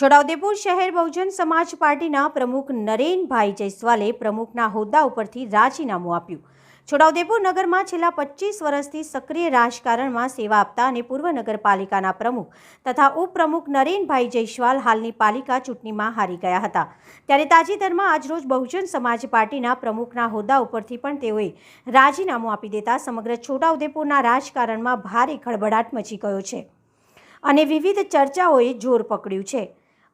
છોટાઉદેપુર શહેર બહુજન સમાજ પાર્ટીના પ્રમુખ નરેનભાઈ જયસ્વાલે પ્રમુખના હોદ્દા ઉપરથી રાજીનામું આપ્યું. છોટાઉદેપુર નગરમાં છેલ્લા પચીસ વર્ષથી સક્રિય રાજકારણમાં સેવા આપતા અને પૂર્વ નગરપાલિકાના પ્રમુખ તથા ઉપપ્રમુખ નરેનભાઈ જયસ્વાલ હાલની પાલિકા ચૂંટણીમાં હારી ગયા હતા. ત્યારે તાજેતરમાં આજરોજ બહુજન સમાજ પાર્ટીના પ્રમુખના હોદ્દા ઉપરથી પણ તેઓએ રાજીનામું આપી દેતા સમગ્ર છોટાઉદેપુરના રાજકારણમાં ભારે ખળભળાટ મચી ગયો છે. અને વિવિધ ચર્ચાઓએ જોર પકડ્યું છે.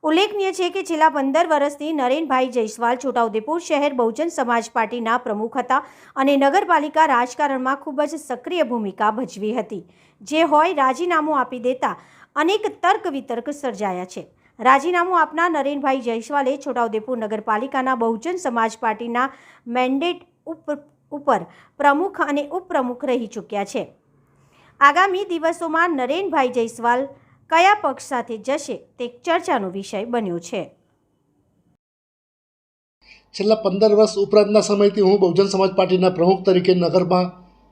ઉલ્લેખનીય છે કે છેલ્લા પંદર વર્ષથી નરેનભાઈ જયસ્વાલ છોટાઉદેપુર શહેર બહુજન સમાજ પાર્ટીના પ્રમુખ હતા અને નગરપાલિકા રાજકારણમાં ખૂબ જ સક્રિય ભૂમિકા ભજવી હતી. જે હોય રાજીનામું આપી દેતા અનેક તર્ક વિતર્ક સર્જાયા છે. રાજીનામું આપનાર નરેનભાઈ જયસ્વાલે છોટાઉદેપુર નગરપાલિકાના બહુજન સમાજ પાર્ટીના મેન્ડેટ ઉપ, ઉપર પ્રમુખ અને ઉપપ્રમુખ રહી ચૂક્યા છે. આગામી દિવસોમાં નરેનભાઈ જયસ્વાલ કયા પક્ષ સાથે જશે તે ચર્ચાનો વિષય બન્યો છે. છેલ્લા પંદર વર્ષ ઉપરાંતના સમયથી હું બહુજન સમાજ પાર્ટીના પ્રમુખ તરીકે નગરમાં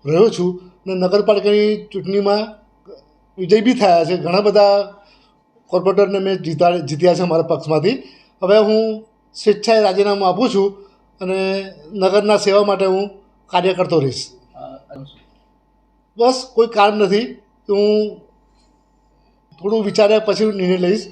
રહ્યો છું અને નગરપાલિકાની ચૂંટણીમાં વિજય બી થયા છે. ઘણા બધા કોર્પોરેટરને મેં જીતા જીત્યા છે મારા પક્ષમાંથી. હવે હું સ્વેચ્છાએ રાજીનામું આપું છું અને નગરના સેવા માટે હું કાર્ય કરતો રહીશ. બસ કોઈ કારણ નથી. હું થોડું વિચાર્યા પછી હું નિર્ણય લઈશ.